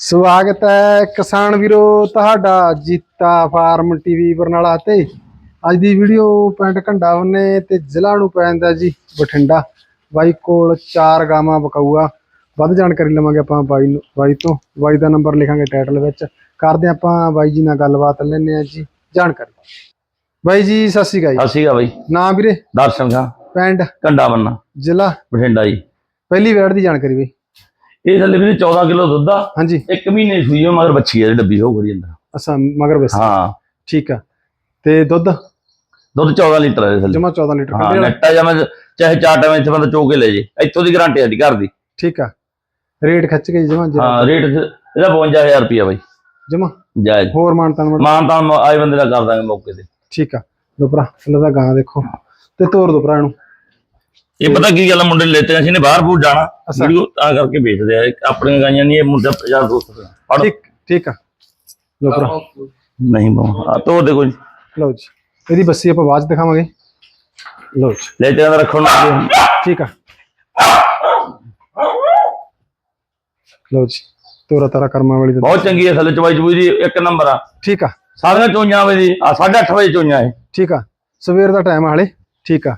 ਸਵਾਗਤ ਹੈ ਕਿਸਾਨ ਵੀਰੋ ਤੁਹਾਡਾ ਜੀਤਾ ਫਾਰਮ ਟੀਵੀ ਬਰਨਾਲਾ ਤੇ। ਅੱਜ ਦੀ ਵੀਡੀਓ ਪਿੰਡ ਘੰਡਾ ਉਹਨੇ ਤੇ ਜ਼ਿਲ੍ਹਾ ਨੂੰ ਪੈਂਦਾ ਜੀ ਬਠਿੰਡਾ। ਬਾਈ ਕੋਲ ਚਾਰ ਗਾਵਾਂ ਬਕਾਊਆ। ਵੱਧ ਜਾਣਕਾਰੀ ਲਵਾਂਗੇ ਆਪਾਂ ਬਾਈ ਨੂੰ ਬਾਈ ਤੋਂ। ਬਾਈ ਦਾ ਨੰਬਰ ਲਿਖਾਂਗੇ ਟਾਈਟਲ ਵਿੱਚ। ਕਰਦੇ ਆਪਾਂ ਬਾਈ ਜੀ ਨਾਲ ਗੱਲਬਾਤ ਲੈਣੇ ਆ ਜੀ ਜਾਣਕਾਰੀ। ਬਾਈ ਜੀ ਸਤਿ ਸ਼੍ਰੀ ਅਕਾਲ ਜੀ। ਸਤਿ ਸ਼੍ਰੀ ਅਕਾਲ ਬਾਈ। ਨਾਮ ਵੀਰੇ? ਦਰਸ਼ਨ ਖਾਂ ਪਿੰਡ? ਕੰਡਾ ਬੰਨਾ। ਜ਼ਿਲ੍ਹਾ? ਬਠਿੰਡਾ ਜੀ। ਪਹਿਲੀ ਵੇੜ ਦੀ ਜਾਣਕਾਰੀ ਬਈ। ਇਹ ਥੱਲੇ ਵੀ 14 ਕਿਲੋ ਦੁੱਧ ਆ। ਹਾਂਜੀ। ਇੱਕ ਮਹੀਨੇ ਸੂਈ ਆ ਮਗਰ ਬੱਚੀ ਆ ਡੱਬੀ ਹੋ ਗਈ ਅੰਦਰ। ਅਸਾਂ ਮਗਰ ਬਸ ਹਾਂ। ਠੀਕ ਆ। ਤੇ ਦੁੱਧ? ਦੁੱਧ 14 ਲੀਟਰ ਹੈ ਥੱਲੇ। ਜਮਾ 14 ਲੀਟਰ। ਹਾਂ। ਨੱਟਾ ਜਾਂ ਚਾਹੇ ਚਾਰ ਟਾਈਮ ਇੱਥੇ ਬੰਦਾ ਚੋ ਕੇ ਲੈ ਜੇ। ਇੱਥੋਂ ਦੀ ਗਾਰੰਟੀ ਸਾਡੀ ਘਰ ਦੀ। ਠੀਕ ਆ। ਰੇਟ ਖੱਚ ਕੇ ਜਮਾ ਹਾਂ ਰੇਟ ਇਹਦਾ 52000 ਰੁਪਿਆ ਬਾਈ। ਜਮਾ? ਜਾਇਜ਼। ਹੋਰ ਮਾਨਤਾਨ ਮਾਨ ਮਾਨ ਤਾਂ ਆਏ ਬੰਦੇ ਦਾ ਕਰ ਦਾਂਗੇ ਮੌਕੇ ਤੇ। ਠੀਕ ਆ। ਲੋ ਭਰਾ ਦਾ ਗਾਂ ਦੇਖੋ। ਤੇ ਤੋਰ ਦੋ ਭਰਾ ਇਹਨੂੰ। ਇਹ ਪਤਾ ਕੀ ਗੱਲ ਆ, ਮੁੰਡੇ ਲੈਤੇ ਅਸੀਂ ਨੇ ਬਾਹਰ ਬੂਰ ਜਾਣਾ। ਅੱਛਾ। ਵੀਡੀਓ ਤਾਂ ਕਰਕੇ ਵੇਚਦੇ ਆ ਇਹ ਆਪਣੀਆਂ ਗਾਈਆਂ ਨਹੀਂ ਇਹ ਮੁੰਡਾ ਯਾਰ ਦੋਸਤ ਦਾ। ਠੀਕ ਠੀਕ ਆ। ਲੋ ਭਰਾ। ਨਹੀਂ ਬਾਬਾ ਆ ਤੋ ਦੇ ਕੋਈ। ਲਓ ਜੀ ਇਹਦੀ ਬੱਸੀ ਆਪਾਂ ਬਾਅਦ ਚ ਦਿਖਾਵਾਂਗੇ। ਲਓ ਜੀ। ਲੈ ਤੇ ਰੱਖਣ ਨੂੰ। ਠੀਕ ਆ। ਲਓ ਜੀ ਤੋਰਾ ਤਾਰਾ ਕਰਮਾਂ ਵਾਲੀ ਦਾ ਬਹੁਤ ਚੰਗੀ ਹੈ ਥੱਲੇ ਚਵਾਈ ਚਬੂਈ ਦੀ ਇੱਕ ਨੰਬਰ ਆ। ਠੀਕ ਆ। ਸਾਰੀਆਂ ਚੋਈਆਂ ਵੇ ਦੀ ਆ 8:30 ਵਜੇ ਚੋਈਆਂ ਹੈ ਠੀਕ ਆ। ਸਵੇਰ ਦਾ ਟਾਈਮ ਹਾਲੇ। ਠੀਕ ਆ।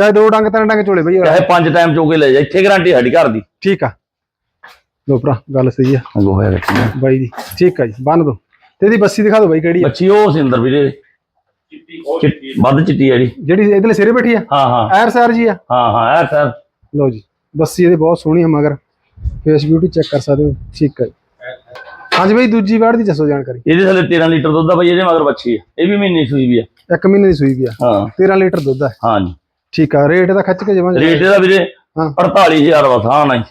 ਚਾਹੇ ਦੋ ਡੰਗ ਤਿੰਨ ਡੰਗ ਚੋਲੇ ਬਈ ਚਾਹੇ ਪੰਜ ਟਾਈਮ ਚੋ ਕੇ ਲੈ ਜਾ ਇੱਥੇ ਗਾਰੰਟੀ ਸਾਡੀ ਘਰ ਦੀ। ਠੀਕ ਆ। ਲੋ ਭਰਾ ਗੱਲ ਸਹੀ ਆ। ਹੋਇਆ ਰੱਖੀ ਬਾਈ ਦੀ ਠੀਕ ਆ ਜੀ ਬੰਨ ਦੋ। ਤੇ ਇਹਦੀ ਬੱਸੀ ਦਿਖਾ ਦਿਓ ਬਾਈ ਕਿਹੜੀ ਆ। ਬੱਚੀ ਉਹ ਸੀ ਅੰਦਰ ਵੀਰੇ। ਚਿੱਟੀ ਵੱਧ ਚਿੱਟੀ ਆ ਜਿਹੜੀ ਜਿਹੜੀ ਇਹਦੇ ਸਿਰੇ ਬੈਠੀ ਆ? ਹਾਂ ਹਾਂ। ਐਰ ਸਰ ਜੀ ਆ? ਹਾਂ ਹਾਂ ਇਹ ਸਰ। ਲਓ ਜੀ ਬੱਸੀ ਇਹਦੀ ਬਹੁਤ ਸੋਹਣੀ ਆ ਮਗਰ ਫੇਸ ਬਿਊਟੀ ਚੈੱਕ ਕਰ ਸਕਦੇ ਹੋ। ਠੀਕ ਹੈ ਜੀ। ਹਾਂਜੀ ਬਾਈ ਦੂਜੀ ਵਾਰ ਦੀ ਦੱਸੋ ਜਾਣਕਾਰੀ। ਇਹਦੇ ਥੱਲੇ 13 ਲੀਟਰ ਦੁੱਧ ਆ ਬਈ ਇਹਦੇ ਮਗਰ ਬੱਚੀ ਆ। ਇਹ ਵੀ ਮਹੀਨੇ ਸੂਈ ਵੀ ਆ। ਇੱਕ ਮਹੀਨੇ ਦੀ ਸੂਈ ਵੀ ਆ। ਹਾਂ। 13 ਲੀਟਰ ਦੁੱਧ ਹੈ ਹਾਂ ਜੀ ਠੀਕ ਆ ਰੇਟ ਦਾ ਖੱਚ ਕੇ ਜਮਾਂ ਰੇਟ ਇਹਦਾ ਵੀਰੇ ਹਾਂ। 48000 ਬਸ ਹਾਂ ਨਹੀਂ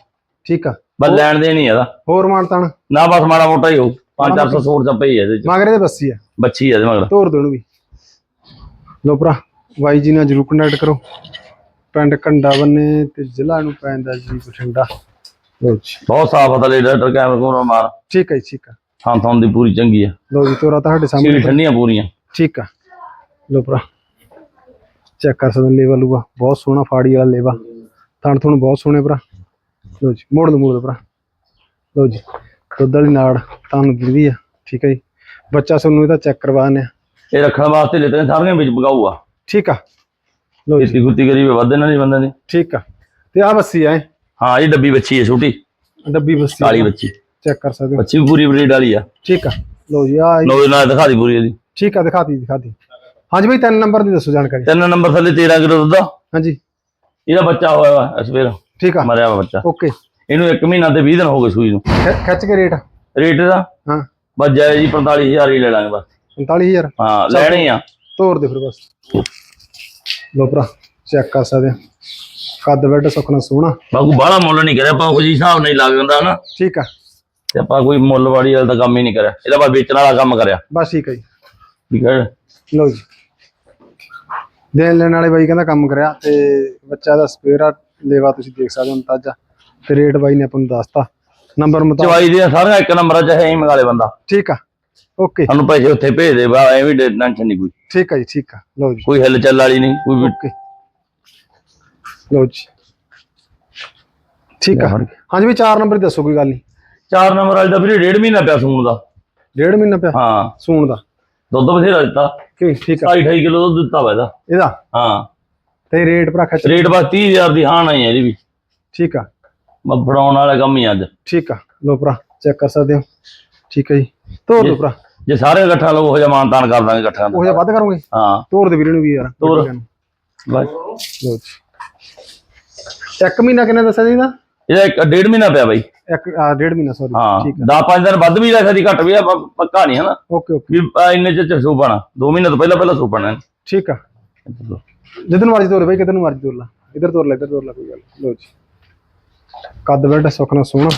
ਠੀਕ ਆ। ਬਸ ਲੈਣ ਦੇ ਨਹੀਂ ਇਹਦਾ। ਹੋਰ ਮਾਨਤਾਨ ਨਾ ਬਸ ਮਾੜਾ ਮੋਟਾ ਹੀ ਹੋਊ। 5-400 ਸੂਟ ਚ ਪਈ ਇਹਦੇ ਚ। ਮਗਰ ਇਹਦੇ ਬੱਸੀ ਆ। ਬੱਚੀ ਆ ਇਹਦੇ ਮਗਰ। ਤੋਰ ਦੇਣੂ ਵੀ। ਲੋ ਭਰਾ ਬਾਈ ਜੀ ਨਾਲ ਜਰੂਰ ਕੰਟੈਕਟ ਕਰੋ। ਪਿੰਡ ਕੰਡਾ ਬੰਨੇ ਤੇ ਜ਼ਿਲ੍ਹਾ ਨੂੰ ਪੈਂਦਾ ਜੀ ਬਠਿੰਡਾ। ਲੋ ਜੀ। ਬਹੁਤ ਸਾਫ਼ ਆ ਥੱਲੇ ਡਾਕਟਰ ਕੈਮਰਾ ਕੋਲ ਮਾਰ। ਠੀਕ ਹੈ ਠੀਕ ਆ। ਥਾਂ ਥਾਂ ਦੀ ਪੂਰੀ ਚੰਗੀ ਆ। ਲੋ ਜੀ ਤੋਰਾ ਤੁਹਾਡੇ ਸਾਹਮਣੇ। ਠੰਡੀਆਂ ਪੂਰੀਆਂ। ਠੀਕ ਆ। ਲੋ ਭਰਾ। ਚੈੱਕ ਕਰ ਸਕਦੇ ਲੇਵਲ ਲੂਗਾ ਬਹੁਤ ਸੋਹਣਾ ਫਾੜੀ ਵਾਲਾ ਲੇਵਾ। ਥਣ ਥਣ ਬਹੁਤ ਸੋਹਣੇ ਭਰਾ। ਲੋ ਜੀ ਮੋੜ ਦੋ ਮੋੜ ਦੋ ਭਰਾ। ਲੋ ਜੀ ਦੁੱਧ ਵਾਲੀ ਨਾੜ ਤੁਹਾਨੂੰ ਦਿੰਦੀ ਆ ਠੀਕ ਹੈ ਜੀ। ਬੱਚਾ ਸਾਨੂੰ ਇਹਦਾ ਚੈੱਕ ਕਰਵਾਉਣੇ ਆ। ਇਹ ਰੱਖਣ ਵਾਸਤੇ ਲੈਤੇ ਨੇ ਸਾਰੀਆਂ ਵਿੱਚ ਬਗਾਊ ਆ ਠੀਕ ਆ। ਲੋ ਜੀ। ਇਤੀ ਗੁੱਤੀ ਵੀ ਵੱਧ ਇਹਨਾਂ ਦੀ ਬੰਦੇ ਨੇ ਠੀਕ ਆ। ਤੇ ਆ ਬੱਸੀ ਆ ਇਹ, ਹਾਂ ਇਹ ਡੱਬੀ ਬੱਚੀ ਹੈ ਛੋਟੀ। ਡੱਬੀ ਬੱਸੀ ਕਾਲੀ ਬੱਚੀ ਚੈੱਕ ਕਰ ਸਕਦੇ ਹੋ। ਬੱਚੀ ਪੂਰੀ ਬਰੀਡ ਵਾਲੀ ਆ। ਠੀਕ ਆ। ਲੋ ਜੀ ਆ ਲੋ ਨਾਲ ਦਿਖਾ ਦੀ ਪੂਰੀ ਇਹਦੀ। ਠੀਕ ਆ ਦਿਖਾਤੀ ਦਿਖਾਤੀ ਹਾਂਜੀ ਬਈ ਤਿੰਨ ਨੰਬਰ ਦੀ ਦੱਸੋ ਜਾਣਕਾਰੀ। ਤਿੰਨ ਨੰਬਰ ਥੱਲੇ 13 ਕਿਲੋ ਦੁੱਧ ਆ। ਹਾਂਜੀ। ਇਹਦਾ ਬੱਚਾ ਹੋਇਆ ਵਾ ਇਸ ਵੇਰ ਠੀਕ ਆ। ਮਰਿਆ ਵਾ ਬੱਚਾ। ਓਕੇ। ਇਹਨੂੰ 1 ਮਹੀਨਾ ਤੇ 20 ਦਿਨ ਹੋ ਗਏ ਸੂਈ ਨੂੰ। ਖਿੱਚ ਕੇ ਰੇਟ। ਰੇਟ ਇਹਦਾ ਹਾਂ। ਬਸ ਜਾਇਜ਼ ਜੀ 45000 ਹੀ ਲੈ ਲਾਂਗੇ ਬਸ। 45000 ਹਾਂ ਲੈਣੇ ਆ। ਤੋਰ ਦੇ ਫਿਰ ਬਸ। ਲੋ ਭਰਾ ਚੈੱਕ ਕਰ ਸਕਦੇ ਹੋ ਕੱਦ ਬੈੱਡ ਸੁੱਕਣਾ ਸੋਹਣਾ। ਬਾਕੂ ਬਾਹਲਾ ਮੁੱਲ ਨਹੀਂ ਕਰਿਆ ਆਪਾਂ ਜੀ ਹਿਸਾਬ ਨਹੀਂ ਲੱਗ ਜਾਂਦਾ ਨਾ ਠੀਕ ਆ। ਤੇ ਆਪਾਂ ਕੋਈ ਮੁੱਲ ਵਾਲੀ ਵਾਲਾ ਤਾਂ ਕੰਮ ਹੀ ਨਹੀਂ ਕਰਿਆ। ਇਹਦਾ ਬਸ ਵੇਚਣ ਵਾਲਾ ਕੰਮ ਕਰਿਆ। ਬਸ ਠੀਕ ਹੈ ਜੀ। ਠੀਕ ਹੈ ਲਓ ਜੀ। ਦੇਣ ਲੈਣ ਵਾਲੇ ਬਾਈ ਕਹਿੰਦਾ ਕੰਮ ਕਰਿਆ ਤੇ ਬੱਚਾ ਦਾ ਸਪੇਅਰ ਲੇਵਾ ਤੁਸੀਂ ਦੇਖ ਸਕਦੇ ਹੋ ਤਾਜਾ। ਤੇ ਰੇਟ ਬਾਈ ਨੇ ਆਪਾਂ ਨੂੰ ਦੱਸਤਾ। ਨੰਬਰ ਮੁਤਾਬਕ ਚਵਾਈ ਦੀਆਂ ਸਾਰੀਆਂ ਇੱਕ ਨੰਬਰ ਚ ਹੈ ਹੀ ਮੰਗਾ ਲੈ ਬੰਦਾ। ਠੀਕ ਆ। ਓਕੇ। ਸਾਨੂੰ ਪੈਸੇ ਉੱਥੇ ਭੇਜ ਦੇ ਬਾ ਐਵੇਂ ਟੈਨਸ਼ਨ ਨਹੀਂ ਕੋਈ। ਠੀਕ ਆ ਜੀ ਠੀਕ ਆ। ਲਓ ਜੀ। ਕੋਈ ਹਿੱਲ ਚੱਲ ਵਾਲੀ ਨਹੀਂ ਕੋਈ ਓਕੇ। ਲਓ ਜੀ। ਠੀਕ ਆ। ਹਾਂਜੀ ਵੀ 4 ਨੰਬਰ ਦੱਸੋ ਕੋਈ ਗੱਲ ਨਹੀਂ। ਚਾਰ ਨੰਬਰ ਵਾਲੀ ਦਾ ਵੀਰੇ ਡੇਢ ਮਹੀਨਾ ਪਿਆ ਸੂਣ ਦਾ। ਡੇਢ ਮਹੀਨਾ ਪਿਆ? ਹਾਂ। ਸੂਣ ਦਾ। ਦੁੱਧ ਬਥੇਰਾ ਦਿੱਤਾ। ਕੀ ਠੀਕ ਆ 2.5 28 ਕਿਲੋ ਦੁੱਧ ਦਿੱਤਾ ਵਾ ਇਹਦਾ। ਇਹਦਾ? ਹਾਂ। ਤੇ ਰੇਟ ਭਰਾ ਖੱਚ ਰੇਟ ਬਸ 30000 ਦੀ ਹਾਂ ਨਹੀਂ ਹੈ ਇਹਦੀ ਵੀ। ਠੀਕ ਆ। ਮੈਂ ਫੜਾਉਣ ਵਾਲਾ ਕੰਮ ਹੀ ਅੱਜ। ਠੀਕ ਆ। ਲੋ ਭਰਾ ਚੈੱਕ ਕਰ ਸਕਦੇ ਹੋ। ਠੀਕ ਹੈ ਜੀ। ਤੋਰ ਦੋ ਭਰਾ। ਜੇ ਸਾਰੇ ਇਕੱਠਾ ਲੋਕ ਹੋ ਜਾ ਮਾਨਤਾਨ ਕਰ ਦਾਂਗੇ ਇਕੱਠਿਆਂ ਉਹ ਦਾ ਜਿਹਾ ਵੱਧ ਕਰੋਗੇ? ਹਾਂ। ਤੋਰ ਦੇ ਵੀਰੇ ਨੂੰ ਵੀ ਯਾਰ ਤੋਰ। ਬਸ ਲੋ ਜੀ। ਇੱਕ ਮਹੀਨਾ ਕਿੰਨਾ ਦੱਸਿਆ ਜੀ ਇਹਦਾ? ਇਹਦਾ ਇੱਕ ਡੇਢ ਮਹੀਨਾ ਪਿਆ ਬਾਈ। ਇੱਕ ਆ, ਡੇਢ ਮਹੀਨਾ ਸੌਰੀ ਹਾਂ ਠੀਕ 10 5 ਦਿਨ ਵੱਧ ਵੀ ਲੈ ਸਕਦੀ ਘੱਟ ਵੀ ਆ ਪ- ਪੱਕਾ ਨਹੀਂ ਹਨਾ। Okay okay. ਵੀ ਆ ਇੰਨੇ ਚ ਚ ਸੂਪਣਾ 2 ਮਹੀਨੇ ਤੋਂ ਪਹਿਲਾਂ ਪਹਿਲਾਂ ਸੂਪਣਾ ਠੀਕ ਆ। ਜਿੱਦਨ ਮਰਜ਼ੀ ਤੋਰ ਬਈ ਕਿਦਨ ਮਰਜ਼ੀ ਤੋਰ ਲਾ। ਇਧਰ ਤੋਰ ਲੈ ਇਧਰ ਤੋਰ ਲੈ ਕੋਈ ਗੱਲ ਨੀ। ਲੋ ਜੀ। ਕੱਦ ਬੈੱਡ ਸੁੱਕਣਾ ਸੋਹਣਾ।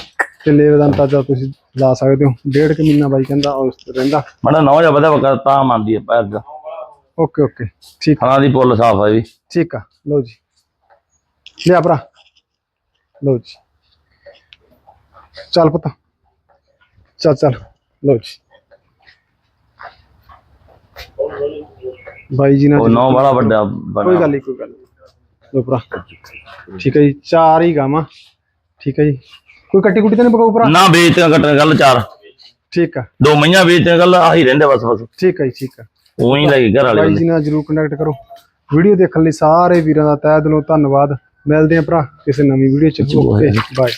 ਤੇ ਲੇਵ ਦਾ ਅੰਦਾਜ਼ਾ ਤੁਸੀਂ ਲਾ ਸਕਦੇ ਹੋ। ਡੇਢ ਕੁ ਮਹੀਨਾ ਬਾਈ ਕਹਿੰਦਾ ਉਸ ਤੇ ਰਹਿੰਦਾ। ਮੜਾ ਨੌ ਜਾਂ ਵਧਿਆ ਵਕਾ ਤਾਂ ਮੰਨਦੀ ਹੈ ਪੈਰ ਦਾ। Okay okay. ਠੀਕ। ਖਾਣਾ ਦੀ ਪੁੱਲ ਸਾਫ਼ ਹੈ ਵੀ ਠੀਕ ਆ। ਲਓ ਜੀ। ਲਿਆ ਭਰਾ। ਲਓ ਜੀ। ਚੱਲ ਪੁੱਤ। ਚੱਲ ਚੱਲ। ਲਓ ਜੀ। ਬਾਈ ਜੀ ਉਹ ਨਾਲ ਨੌ ਬੜਾ ਵੱਡਾ ਕੋਈ ਬਣਾ ਗੱਲ ਨਹੀਂ ਕੋਈ ਗੱਲ ਨੀ। ਲਓ ਭਰਾ। ਠੀਕ ਹੈ ਜੀ ਚਾਰ ਹੀ ਗਾਵਾਂ। ਠੀਕ ਹੈ ਜੀ। ਕੋਈ ਕੱਟੀ ਕੁੱਟੀ ਤਾਂ ਨਹੀਂ ਪਕਾਉ ਭਰਾ? ਨਾ ਵੇਚੀਆਂ ਕੱਟਣ ਗੱਲ ਚਾਰ। ਠੀਕ ਆ ਦੋ ਮਈਆਂ ਵੇਚੀਆਂ ਗੱਲ ਆਹੀ ਰਹਿੰਦੇ ਬਸ ਬਸ। ਠੀਕ ਆ ਜੀ ਠੀਕ ਆ ਉਹੀ ਲੈ ਕੇ ਘਰ ਵਾਲੇ ਬਾਈ ਬੰਦੇ। ਜੀ ਨਾਲ ਜਰੂਰ ਕੰਟੈਕਟ ਕਰੋ। ਵੀਡੀਓ ਦੇਖਣ ਲਈ ਸਾਰੇ ਵੀਰਾਂ ਦਾ ਤਹਿ ਦਿਲੋਂ ਧੰਨਵਾਦ। ਮਿਲਦੇ ਆਂ ਭਰਾ ਕਿਸੇ ਨਵੀਂ ਵੀਡੀਓ ਚ। Okay bye.